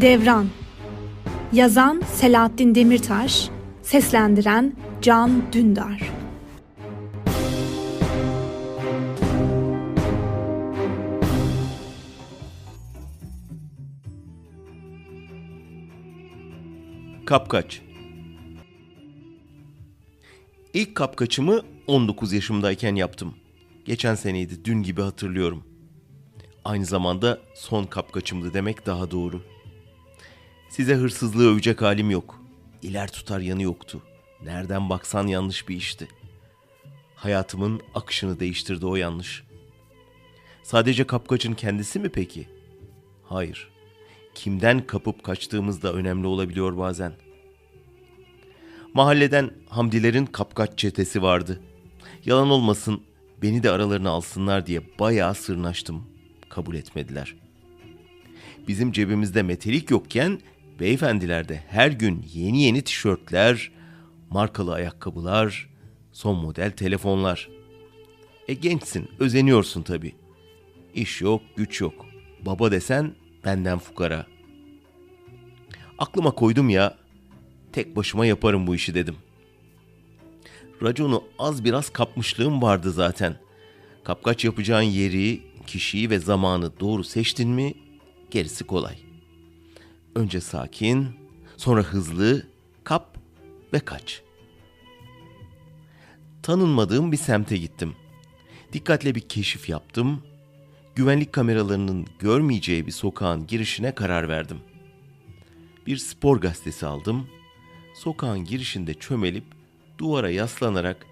Devran Yazan Selahattin Demirtaş Seslendiren Can Dündar Kapkaç İlk kapkaçımı 19 yaşımdayken yaptım. Geçen seneydi, dün gibi hatırlıyorum. Aynı zamanda son kapkaçımdı demek daha doğru. Size hırsızlığı övecek halim yok. İler tutar yanı yoktu. Nereden baksan yanlış bir işti. Hayatımın akışını değiştirdi o yanlış. Sadece kapkaçın kendisi mi peki? Hayır. Kimden kapıp kaçtığımız da önemli olabiliyor bazen. Mahalleden Hamdilerin kapkaç çetesi vardı. Yalan olmasın beni de aralarına alsınlar diye bayağı sırnaştım. Kabul etmediler. Bizim cebimizde metelik yokken beyefendilerde her gün yeni yeni tişörtler, markalı ayakkabılar, son model telefonlar. E gençsin, özeniyorsun tabii. İş yok, güç yok. Baba desen benden fukara. Aklıma koydum ya, tek başıma yaparım bu işi dedim. Raconu az biraz kapmışlığım vardı zaten. Kapkaç yapacağın yeri, kişiyi ve zamanı doğru seçtin mi gerisi kolay. Önce sakin, sonra hızlı, kap ve kaç. Tanınmadığım bir semte gittim. Dikkatle bir keşif yaptım. Güvenlik kameralarının görmeyeceği bir sokağın girişine karar verdim. Bir spor gazetesi aldım. Sokağın girişinde çömelip duvara yaslanarak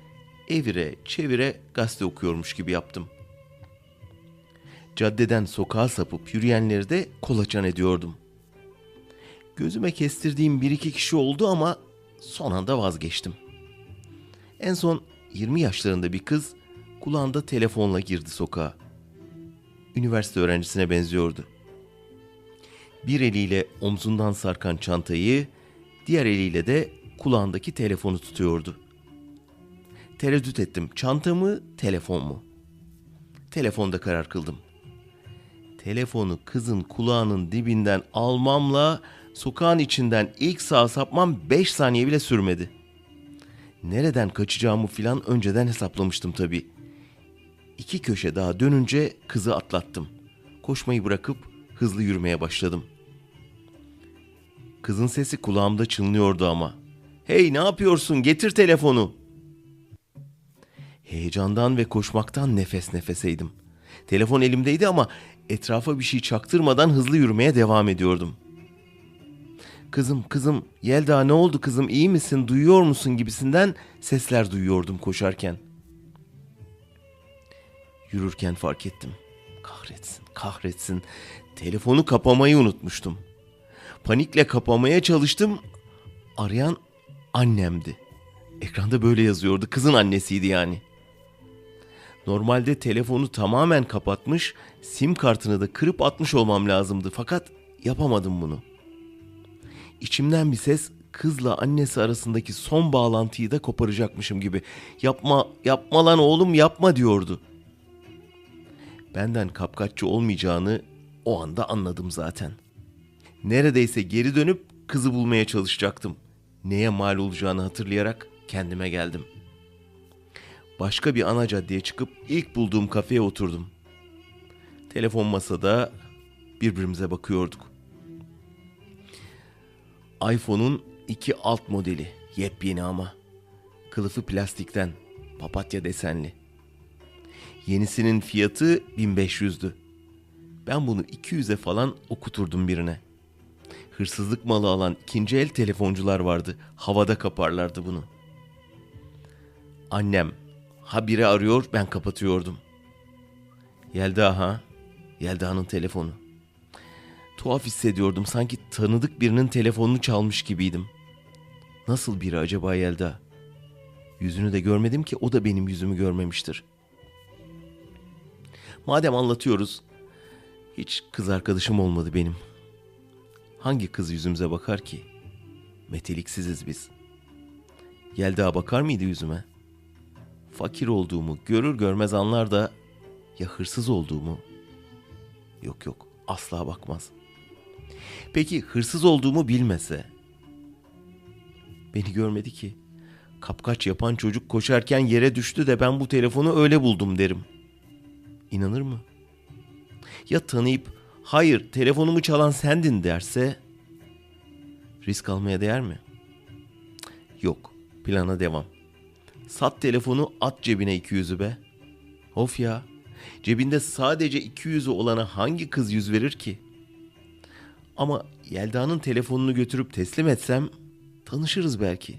evire çevire gazete okuyormuş gibi yaptım. Caddeden sokağa sapıp yürüyenleri de kolaçan ediyordum. Gözüme kestirdiğim bir iki kişi oldu ama son anda vazgeçtim. En son 20 yaşlarında bir kız kulağında telefonla girdi sokağa. Üniversite öğrencisine benziyordu. Bir eliyle omzundan sarkan çantayı, diğer eliyle de kulağındaki telefonu tutuyordu. Tereddüt ettim. Çanta mı, telefon mu? Telefonda karar kıldım. Telefonu kızın kulağının dibinden almamla sokağın içinden ilk sağa sapmam 5 saniye bile sürmedi. Nereden kaçacağımı filan önceden hesaplamıştım tabii. İki köşe daha dönünce kızı atlattım. Koşmayı bırakıp hızlı yürümeye başladım. Kızın sesi kulağımda çınlıyordu ama. Hey ne yapıyorsun getir telefonu. Heyecandan ve koşmaktan nefes nefeseydim. Telefon elimdeydi ama etrafa bir şey çaktırmadan hızlı yürümeye devam ediyordum. Kızım kızım Yelda ne oldu kızım iyi misin duyuyor musun gibisinden sesler duyuyordum koşarken. Yürürken fark ettim. Kahretsin kahretsin telefonu kapamayı unutmuştum. Panikle kapamaya çalıştım. Arayan annemdi. Ekranda böyle yazıyordu. Kızın annesiydi yani. Normalde telefonu tamamen kapatmış, sim kartını da kırıp atmış olmam lazımdı. Fakat yapamadım bunu. İçimden bir ses kızla annesi arasındaki son bağlantıyı da koparacakmışım gibi. Yapma, yapma lan oğlum yapma diyordu. Benden kapkaççı olmayacağını o anda anladım zaten. Neredeyse geri dönüp kızı bulmaya çalışacaktım. Neye mal olacağını hatırlayarak kendime geldim. Başka bir ana caddeye çıkıp ilk bulduğum kafeye oturdum. Telefon masada birbirimize bakıyorduk. iPhone'un iki alt modeli, yepyeni ama. Kılıfı plastikten, papatya desenli. Yenisinin fiyatı 1500'dü. Ben bunu 200'e falan okuturdum birine. Hırsızlık malı alan ikinci el telefoncular vardı. Havada kaparlardı bunu. Annem ha biri arıyor ben kapatıyordum. Yelda ha. Yelda'nın telefonu. Tuhaf hissediyordum sanki tanıdık birinin telefonunu çalmış gibiydim. Nasıl biri acaba Yelda? Yüzünü de görmedim ki o da benim yüzümü görmemiştir. Madem anlatıyoruz, hiç kız arkadaşım olmadı benim. Hangi kız yüzümüze bakar ki? Meteliksiziz biz. Yelda bakar mıydı yüzüme? Fakir olduğumu görür görmez anlar da ya hırsız olduğumu? Yok yok asla bakmaz. Peki hırsız olduğumu bilmese? Beni görmedi ki. Kapkaç yapan çocuk koşarken yere düştü de ben bu telefonu öyle buldum derim. İnanır mı? Ya tanıyıp hayır telefonumu çalan sendin derse risk almaya değer mi? Yok plana devam. Sat telefonu at cebine 200'ü be. Of ya. Cebinde sadece 200'ü olana hangi kız yüz verir ki? Ama Yelda'nın telefonunu götürüp teslim etsem tanışırız belki.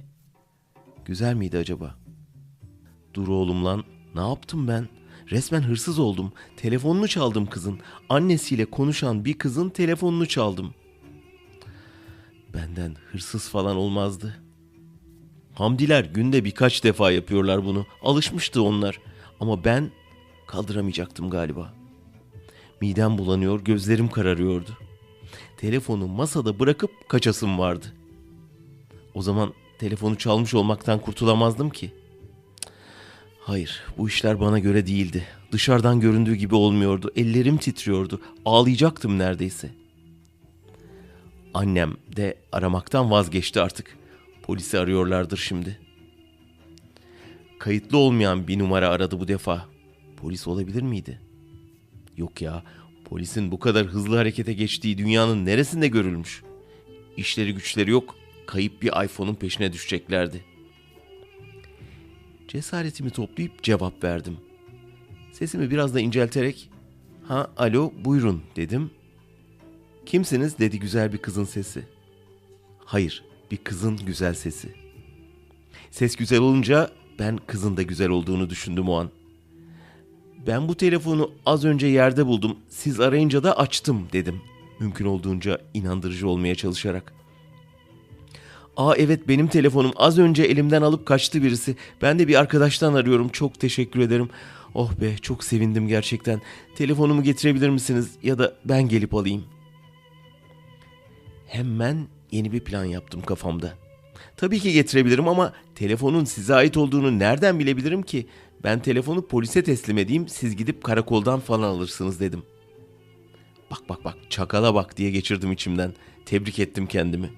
Güzel miydi acaba? Dur oğlum lan. Ne yaptım ben? Resmen hırsız oldum. Telefonunu çaldım kızın. Annesiyle konuşan bir kızın telefonunu çaldım. Benden hırsız falan olmazdı. Hamdiler günde birkaç defa yapıyorlar bunu. Alışmıştı onlar. Ama ben kaldıramayacaktım galiba. Midem bulanıyor, gözlerim kararıyordu. Telefonu masada bırakıp kaçasım vardı. O zaman telefonu çalmış olmaktan kurtulamazdım ki. Hayır, bu işler bana göre değildi. Dışarıdan göründüğü gibi olmuyordu. Ellerim titriyordu. Ağlayacaktım neredeyse. Annem de aramaktan vazgeçti artık. Polisi arıyorlardır şimdi. Kayıtlı olmayan bir numara aradı bu defa. Polis olabilir miydi? Yok ya, polisin bu kadar hızlı harekete geçtiği dünyanın neresinde görülmüş? İşleri güçleri yok, kayıp bir iPhone'un peşine düşeceklerdi. Cesaretimi toplayıp cevap verdim. Sesimi biraz da incelterek, "Ha, alo, buyurun." dedim. "Kimsiniz?" dedi güzel bir kızın sesi. Hayır, bir kızın güzel sesi. Ses güzel olunca ben kızın da güzel olduğunu düşündüm o an. Ben bu telefonu az önce yerde buldum. Siz arayınca da açtım dedim. Mümkün olduğunca inandırıcı olmaya çalışarak. Aa evet benim telefonum az önce elimden alıp kaçtı birisi. Ben de bir arkadaştan arıyorum. Çok teşekkür ederim. Oh be çok sevindim gerçekten. Telefonumu getirebilir misiniz ya da ben gelip alayım. Hemen yeni bir plan yaptım kafamda. Tabii ki getirebilirim ama telefonun size ait olduğunu nereden bilebilirim ki? Ben telefonu polise teslim edeyim, siz gidip karakoldan falan alırsınız dedim. Bak bak bak, çakala bak diye geçirdim içimden. Tebrik ettim kendimi.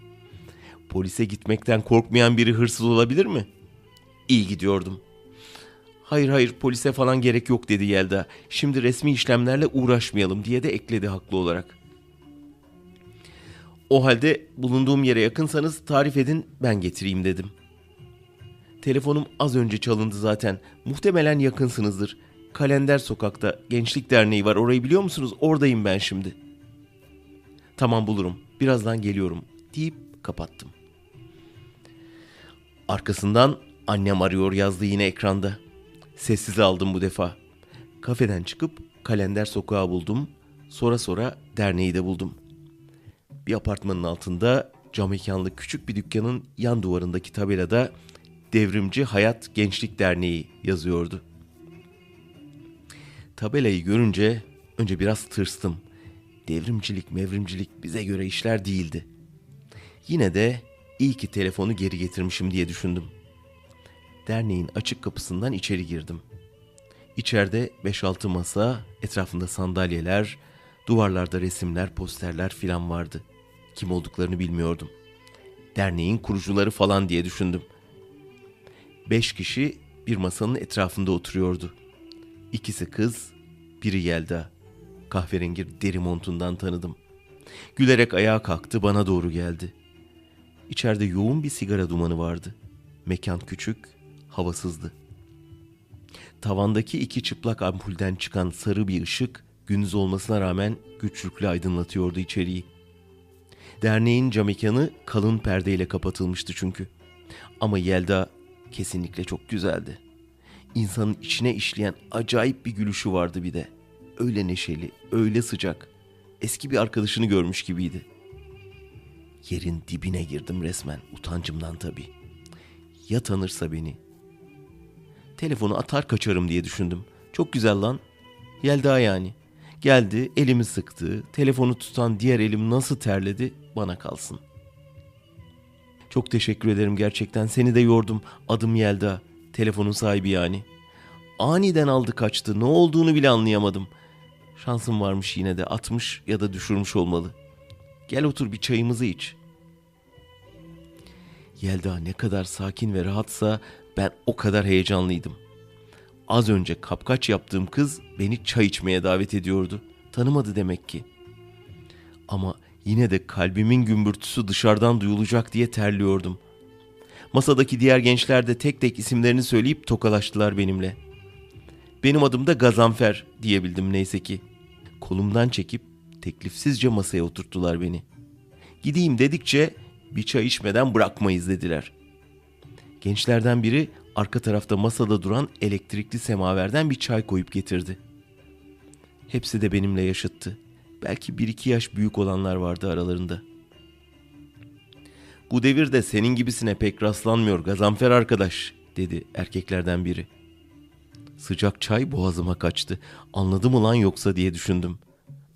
Polise gitmekten korkmayan biri hırsız olabilir mi? İyi gidiyordum. Hayır hayır polise falan gerek yok dedi Yelda. Şimdi resmi işlemlerle uğraşmayalım diye de ekledi haklı olarak. O halde bulunduğum yere yakınsanız tarif edin ben getireyim dedim. Telefonum az önce çalındı zaten. Muhtemelen yakınsınızdır. Kalender sokakta Gençlik Derneği var. Orayı biliyor musunuz? Oradayım ben şimdi. Tamam bulurum. Birazdan geliyorum deyip kapattım. Arkasından annem arıyor yazdı yine ekranda. Sessiz aldım bu defa. Kafeden çıkıp kalender sokağı buldum. Sonra sonra derneği de buldum. Bir apartmanın altında cam mekanlı küçük bir dükkanın yan duvarındaki tabelada Devrimci Hayat Gençlik Derneği yazıyordu. Tabelayı görünce önce biraz tırstım. Devrimcilik, mevrimcilik bize göre işler değildi. Yine de iyi ki telefonu geri getirmişim diye düşündüm. Derneğin açık kapısından içeri girdim. İçeride 5-6 masa, etrafında sandalyeler, duvarlarda resimler, posterler filan vardı. Kim olduklarını bilmiyordum. Derneğin kurucuları falan diye düşündüm. Beş kişi bir masanın etrafında oturuyordu. İkisi kız, biri Yelda. Kahverengi deri montundan tanıdım. Gülerek ayağa kalktı bana doğru geldi. İçeride yoğun bir sigara dumanı vardı. Mekan küçük, havasızdı. Tavandaki iki çıplak ampulden çıkan sarı bir ışık gündüz olmasına rağmen güçlükle aydınlatıyordu içeriği. Derneğin cam mekanı kalın perdeyle kapatılmıştı çünkü. Ama Yelda kesinlikle çok güzeldi. İnsanın içine işleyen acayip bir gülüşü vardı bir de. Öyle neşeli, öyle sıcak. Eski bir arkadaşını görmüş gibiydi. Yerin dibine girdim resmen, utancımdan tabii. Ya tanırsa beni? Telefonu atar kaçarım diye düşündüm. Çok güzel lan. Yelda yani. Geldi, elimi sıktı. Telefonu tutan diğer elim nasıl terledi bana kalsın. Çok teşekkür ederim gerçekten. Seni de yordum. Adım Yelda. Telefonun sahibi yani. Aniden aldı kaçtı. Ne olduğunu bile anlayamadım. Şansım varmış yine de. Atmış ya da düşürmüş olmalı. Gel otur bir çayımızı iç. Yelda ne kadar sakin ve rahatsa ben o kadar heyecanlıydım. Az önce kapkaç yaptığım kız beni çay içmeye davet ediyordu. Tanımadı demek ki. Ama yine de kalbimin gümbürtüsü dışarıdan duyulacak diye terliyordum. Masadaki diğer gençler de tek tek isimlerini söyleyip tokalaştılar benimle. Benim adım da Gazanfer diyebildim neyse ki. Kolumdan çekip teklifsizce masaya oturttular beni. Gideyim dedikçe bir çay içmeden bırakmayız dediler. Gençlerden biri arka tarafta masada duran elektrikli semaverden bir çay koyup getirdi. Hepsi de benimle yaşıttı. Belki bir iki yaş büyük olanlar vardı aralarında. Bu devirde senin gibisine pek rastlanmıyor Gazanfer arkadaş dedi erkeklerden biri. Sıcak çay boğazıma kaçtı. Anladı mı lan yoksa diye düşündüm.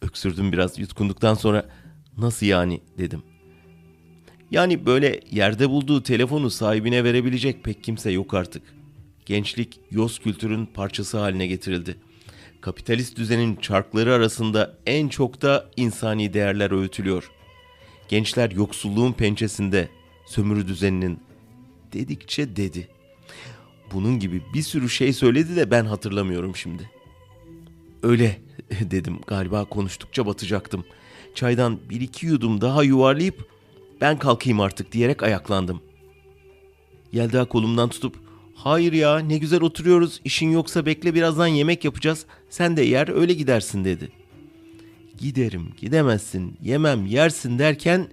Öksürdüm biraz yutkunduktan sonra nasıl yani dedim. Yani böyle yerde bulduğu telefonu sahibine verebilecek pek kimse yok artık. Gençlik yoz kültürün parçası haline getirildi. Kapitalist düzenin çarkları arasında en çok da insani değerler öğütülüyor. Gençler yoksulluğun pençesinde, sömürü düzeninin dedikçe dedi. Bunun gibi bir sürü şey söyledi de ben hatırlamıyorum şimdi. Öyle dedim galiba konuştukça batacaktım. Çaydan bir iki yudum daha yuvarlayıp ben kalkayım artık diyerek ayaklandım. Yelda kolumdan tutup hayır ya ne güzel oturuyoruz işin yoksa bekle birazdan yemek yapacağız sen de yer öyle gidersin dedi. Giderim gidemezsin yemem yersin derken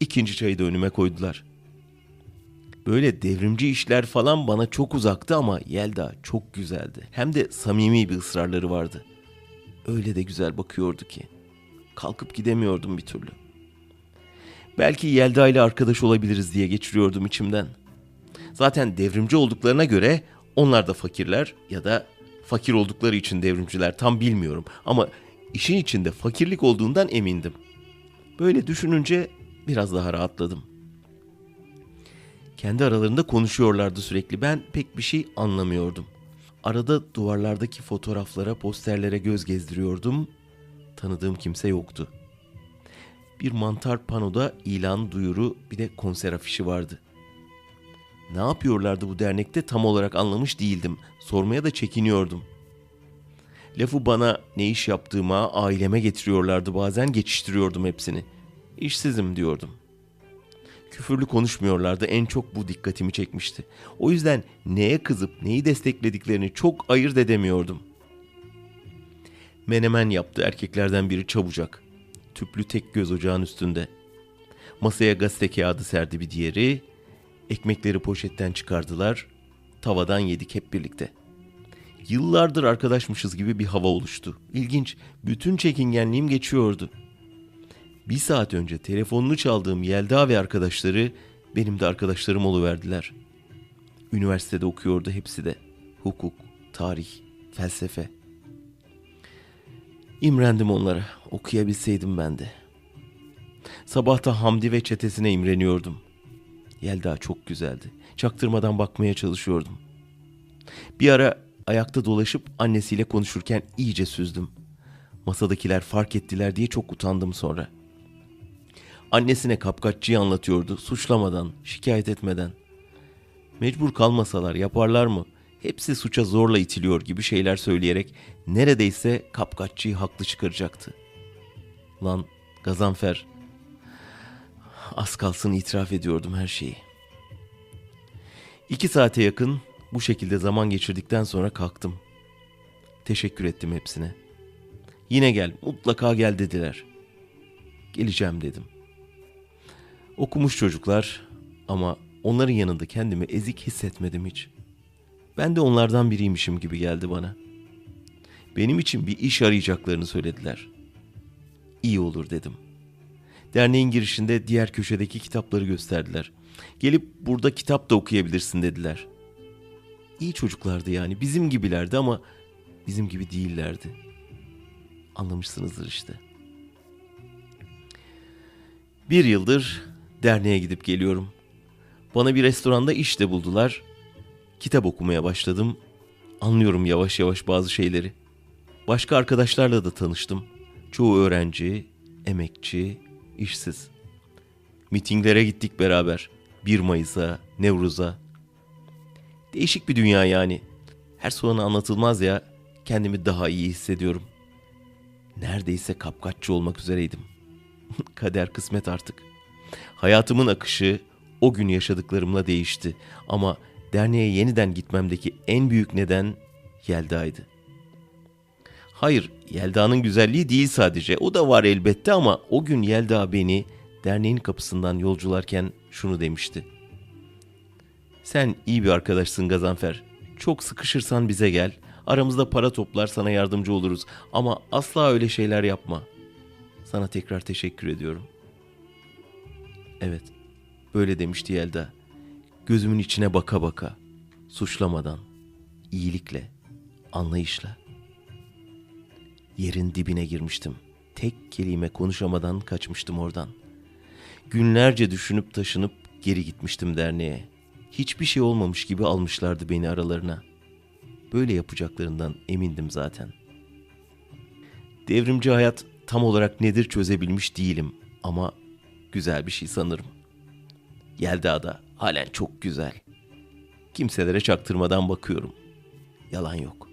ikinci çayı da önüme koydular. Böyle devrimci işler falan bana çok uzaktı ama Yelda çok güzeldi. Hem de samimi bir ısrarları vardı. Öyle de güzel bakıyordu ki. Kalkıp gidemiyordum bir türlü. Belki Yelda ile arkadaş olabiliriz diye geçiriyordum içimden. Zaten devrimci olduklarına göre onlar da fakirler ya da fakir oldukları için devrimciler tam bilmiyorum ama işin içinde fakirlik olduğundan emindim. Böyle düşününce biraz daha rahatladım. Kendi aralarında konuşuyorlardı sürekli. Ben pek bir şey anlamıyordum. Arada duvarlardaki fotoğraflara, posterlere göz gezdiriyordum. Tanıdığım kimse yoktu. Bir mantar panoda ilan, duyuru, bir de konser afişi vardı. Ne yapıyorlardı bu dernekte tam olarak anlamış değildim. Sormaya da çekiniyordum. Lafı bana ne iş yaptığıma, aileme getiriyorlardı bazen geçiştiriyordum hepsini. İşsizim diyordum. Küfürlü konuşmuyorlardı en çok bu dikkatimi çekmişti. O yüzden neye kızıp neyi desteklediklerini çok ayırt edemiyordum. Menemen yaptı erkeklerden biri çabucak. Tüplü tek göz ocağın üstünde. Masaya gazete kağıdı serdi bir diğeri. Ekmekleri poşetten çıkardılar. Tavadan yedik hep birlikte. Yıllardır arkadaşmışız gibi bir hava oluştu. İlginç, bütün çekingenliğim geçiyordu. Bir saat önce telefonunu çaldığım Yelda ve arkadaşları benim de arkadaşlarım oluverdiler. Üniversitede okuyordu hepsi de. Hukuk, tarih, felsefe. İmrendim onlara. Okuyabilseydim ben de. Sabahta Hamdi ve çetesine imreniyordum. Yelda çok güzeldi. Çaktırmadan bakmaya çalışıyordum. Bir ara ayakta dolaşıp annesiyle konuşurken iyice süzdüm. Masadakiler fark ettiler diye çok utandım sonra. Annesine kapkaççıyı anlatıyordu suçlamadan, şikayet etmeden. Mecbur kalmasalar yaparlar mı? Hepsi suça zorla itiliyor gibi şeyler söyleyerek neredeyse kapkaççıyı haklı çıkaracaktı. Lan Gazanfer az kalsın itiraf ediyordum her şeyi. İki saate yakın bu şekilde zaman geçirdikten sonra kalktım. Teşekkür ettim hepsine. Yine gel, mutlaka gel dediler. Geleceğim dedim. Okumuş çocuklar ama onların yanında kendimi ezik hissetmedim hiç. Ben de onlardan biriymişim gibi geldi bana. Benim için bir iş arayacaklarını söylediler. İyi olur dedim. Derneğin girişinde diğer köşedeki kitapları gösterdiler. Gelip burada kitap da okuyabilirsin dediler. İyi çocuklardı yani bizim gibilerdi ama bizim gibi değillerdi. Anlamışsınızdır işte. Bir yıldır derneğe gidip geliyorum. Bana bir restoranda iş de buldular. Kitap okumaya başladım. Anlıyorum yavaş yavaş bazı şeyleri. Başka arkadaşlarla da tanıştım. Çoğu öğrenci, emekçi, işsiz. Mitinglere gittik beraber. 1 Mayıs'a, Nevruz'a. Değişik bir dünya yani. Her sorunu anlatılmaz ya. Kendimi daha iyi hissediyorum. Neredeyse kapkaççı olmak üzereydim. Kader kısmet artık. Hayatımın akışı o gün yaşadıklarımla değişti. Ama derneğe yeniden gitmemdeki en büyük neden Yelda'ydı. Hayır, Yelda'nın güzelliği değil sadece. O da var elbette ama o gün Yelda beni derneğin kapısından yolcularken şunu demişti. Sen iyi bir arkadaşsın Gazanfer. Çok sıkışırsan bize gel. Aramızda para toplar sana yardımcı oluruz. Ama asla öyle şeyler yapma. Sana tekrar teşekkür ediyorum. Evet, böyle demişti Yelda. Gözümün içine baka baka, suçlamadan, iyilikle, anlayışla. Yerin dibine girmiştim. Tek kelime konuşamadan kaçmıştım oradan. Günlerce düşünüp taşınıp geri gitmiştim derneğe. Hiçbir şey olmamış gibi almışlardı beni aralarına. Böyle yapacaklarından emindim zaten. Devrimci hayat tam olarak nedir çözebilmiş değilim ama güzel bir şey sanırım. Yelda da halen çok güzel. Kimselere çaktırmadan bakıyorum. Yalan yok.